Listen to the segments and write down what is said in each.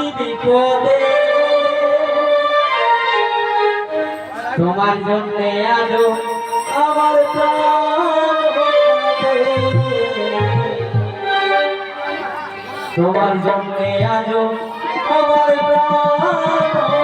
আছি বিপদে তোমার জন্য আলো আমার তোমার জন্য আলো আমার প্রাণ।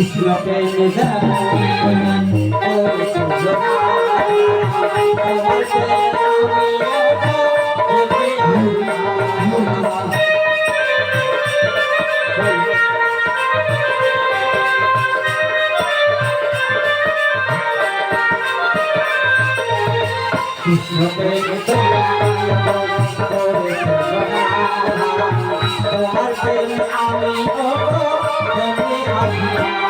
কৃষ্ণ প্রেমে জানা কৃষ্ণ প্রেমে তোমার প্রেমে আমি আমি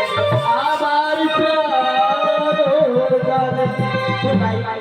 拜拜。